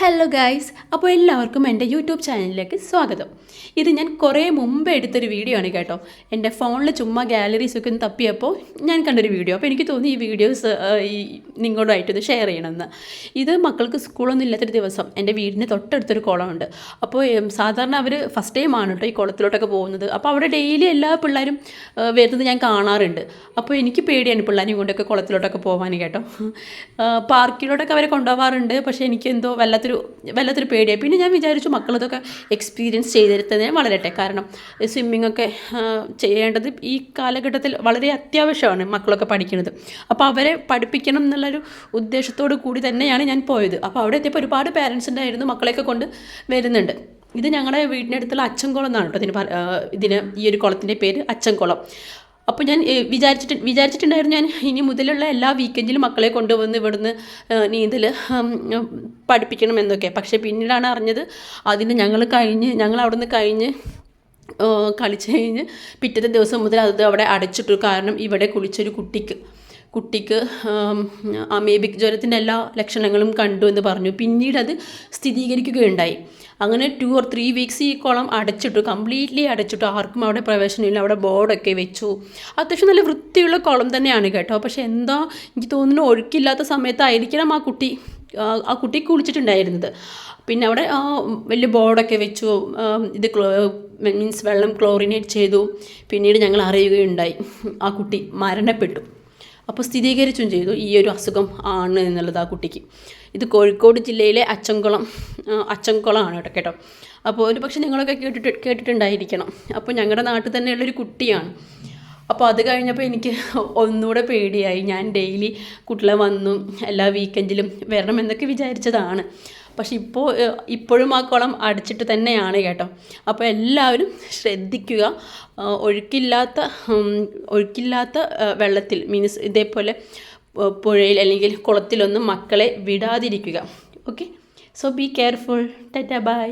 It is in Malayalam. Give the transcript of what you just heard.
ഹലോ ഗൈസ് അപ്പോൾ എല്ലാവർക്കും എന്റെ യൂട്യൂബ് ചാനലിലേക്ക് സ്വാഗതം. ഇത് ഞാൻ കുറേ മുമ്പ് എടുത്തൊരു വീഡിയോ ആണ് കേട്ടോ. എന്റെ ഫോണിൽ ചുമ്മാ ഗാലറീസ് ഒക്കെ ഒന്ന് തപ്പിയപ്പോൾ ഞാൻ കണ്ടൊരു വീഡിയോ അപ്പോൾ എനിക്ക് തോന്നി ഈ വീഡിയോസ് ഈ നിങ്ങളോടായിട്ടൊന്ന് ഷെയർ ചെയ്യണമെന്ന്. ഇത് മക്കൾക്ക് സ്കൂളൊന്നും ഇല്ലാത്തൊരു ദിവസം എന്റെ വീടിന് തൊട്ടടുത്തൊരു കുളമുണ്ട്. അപ്പോൾ സാധാരണ അവർ ഫസ്റ്റ് ടൈം ആണ് കേട്ടോ ഈ കുളത്തിലോട്ടൊക്കെ പോകുന്നത്. അപ്പോൾ അവിടെ ഡെയിലി എല്ലാ പിള്ളേരും വരുന്നത് ഞാൻ കാണാറുണ്ട്. അപ്പോൾ എനിക്ക് പേടിയാണ് പിള്ളേരെയും കൊണ്ടൊക്കെ കുളത്തിലോട്ടൊക്കെ പോകാൻ കേട്ടോ. പാർക്കിലോട്ടൊക്കെ അവരെ കൊണ്ടുപോകാറുണ്ട് പക്ഷേ എനിക്ക് എന്തോ വല്ലാത്തൊരു വല്ലാത്തൊരു വല്ലാത്തൊരു പേടിയായി. പിന്നെ ഞാൻ വിചാരിച്ചു മക്കളതൊക്കെ എക്സ്പീരിയൻസ് ചെയ്തെടുത്തതിന് വളരട്ടെ. കാരണം സ്വിമ്മിംഗ് ഒക്കെ ചെയ്യേണ്ടത് ഈ കാലഘട്ടത്തിൽ വളരെ അത്യാവശ്യമാണ് മക്കളൊക്കെ പഠിക്കുന്നത്. അപ്പോൾ അവരെ പഠിപ്പിക്കണം എന്നുള്ളൊരു ഉദ്ദേശത്തോടു കൂടി തന്നെയാണ് ഞാൻ പോയത്. അപ്പോൾ അവിടെ എത്തിയപ്പോൾ ഒരുപാട് പേരൻസിന്റെ ഉണ്ടായിരുന്നു മക്കളെയൊക്കെ കൊണ്ട് വരുന്നുണ്ട്. ഇത് ഞങ്ങളുടെ വീടിനടുത്തുള്ള അച്ചൻകുളം എന്നാണ് കേട്ടോ ഇതിന് ഇതിന് ഈ ഒരു കുളത്തിന്റെ പേര് അച്ചൻകുളം. അപ്പോൾ ഞാൻ വിചാരിച്ചിട്ട് വിചാരിച്ചിട്ടുണ്ടായിരുന്നു ഞാൻ ഇനി മുതലുള്ള എല്ലാ വീക്കെൻഡിലും മക്കളെ കൊണ്ടുവന്ന് ഇവിടുന്ന് നീന്തൽ പഠിപ്പിക്കണം എന്നൊക്കെ. പക്ഷേ പിന്നീടാണ് അറിഞ്ഞത് അതിന് ഞങ്ങൾ കഴിഞ്ഞ് ഞങ്ങൾ അവിടുന്ന് കഴിഞ്ഞ് കളിച്ച് കഴിഞ്ഞ് പിറ്റത്തെ ദിവസം മുതൽ അത് അവിടെ അടച്ചിട്ടു. കാരണം ഇവിടെ കുളിച്ചൊരു കുട്ടിക്ക്. കുട്ടിക്ക് അമേബിക് ജ്വരത്തിന്റെ എല്ലാ ലക്ഷണങ്ങളും കണ്ടു എന്ന് പറഞ്ഞു. പിന്നീട് അത് സ്ഥിരീകരിക്കുകയുണ്ടായി. അങ്ങനെ ടു ഓർ ത്രീ വീക്സ് ഈ കുളം അടച്ചിട്ടു കംപ്ലീറ്റ്ലി അടച്ചിട്ടു. ആർക്കും അവിടെ പ്രവേശനമില്ല. അവിടെ ബോർഡൊക്കെ വെച്ചു. അത്യാവശ്യം നല്ല വൃത്തിയുള്ള കുളം തന്നെയാണ് കേട്ടോ. പക്ഷേ എന്താ എനിക്ക് തോന്നുന്നു ഒഴുക്കില്ലാത്ത സമയത്തായിരിക്കണം ആ കുട്ടി ആ, കുട്ടി കുളിച്ചിട്ടുണ്ടായിരുന്നത്. പിന്നെ അവിടെ വലിയ ബോർഡൊക്കെ വെച്ചു. ഇത് ഇത് മീൻസ് വെള്ളം ക്ലോറിനേറ്റ് ചെയ്തു. പിന്നീട് ഞങ്ങൾ അറിയുകയുണ്ടായി. ആ കുട്ടി മരണപ്പെട്ടു. അപ്പോൾ സ്ഥിരീകരിച്ചും ചെയ്തു. ഈ ഒരു അസുഖം ആണ് എന്നുള്ളത് ആ കുട്ടിക്ക്. ഇത് കോഴിക്കോട് ജില്ലയിലെ അച്ചംകുളം അച്ചംകുളമാണ് കേട്ടോ കേട്ടോ. അപ്പോൾ ഒരു പക്ഷേ നിങ്ങളൊക്കെ കേട്ടിട്ട് കേട്ടിട്ടുണ്ടായിരിക്കണം. അപ്പോൾ ഞങ്ങളുടെ നാട്ടിൽ തന്നെയുള്ളൊരു കുട്ടിയാണ്. അപ്പോൾ അത് കഴിഞ്ഞപ്പോൾ എനിക്ക് ഒന്നുകൂടെ പേടിയായി. ഞാൻ ഡെയിലി കുട്ടികളെ വന്നു എല്ലാ വീക്കെൻഡിലും വരണം എന്നൊക്കെ വിചാരിച്ചതാണ്. പക്ഷെ ഇപ്പോൾ ഇപ്പോഴും ആ കുളം അടച്ചിട്ട് തന്നെയാണ് കേട്ടോ. അപ്പോൾ എല്ലാവരും ശ്രദ്ധിക്കുക. ഒഴുക്കില്ലാത്ത ഒഴുക്കില്ലാത്ത വെള്ളത്തിൽ മീൻസ് ഇതേപോലെ പുഴയിൽ അല്ലെങ്കിൽ കുളത്തിലൊന്നും മക്കളെ വിടാതിരിക്കുക. Okay? So be careful. Tata bye.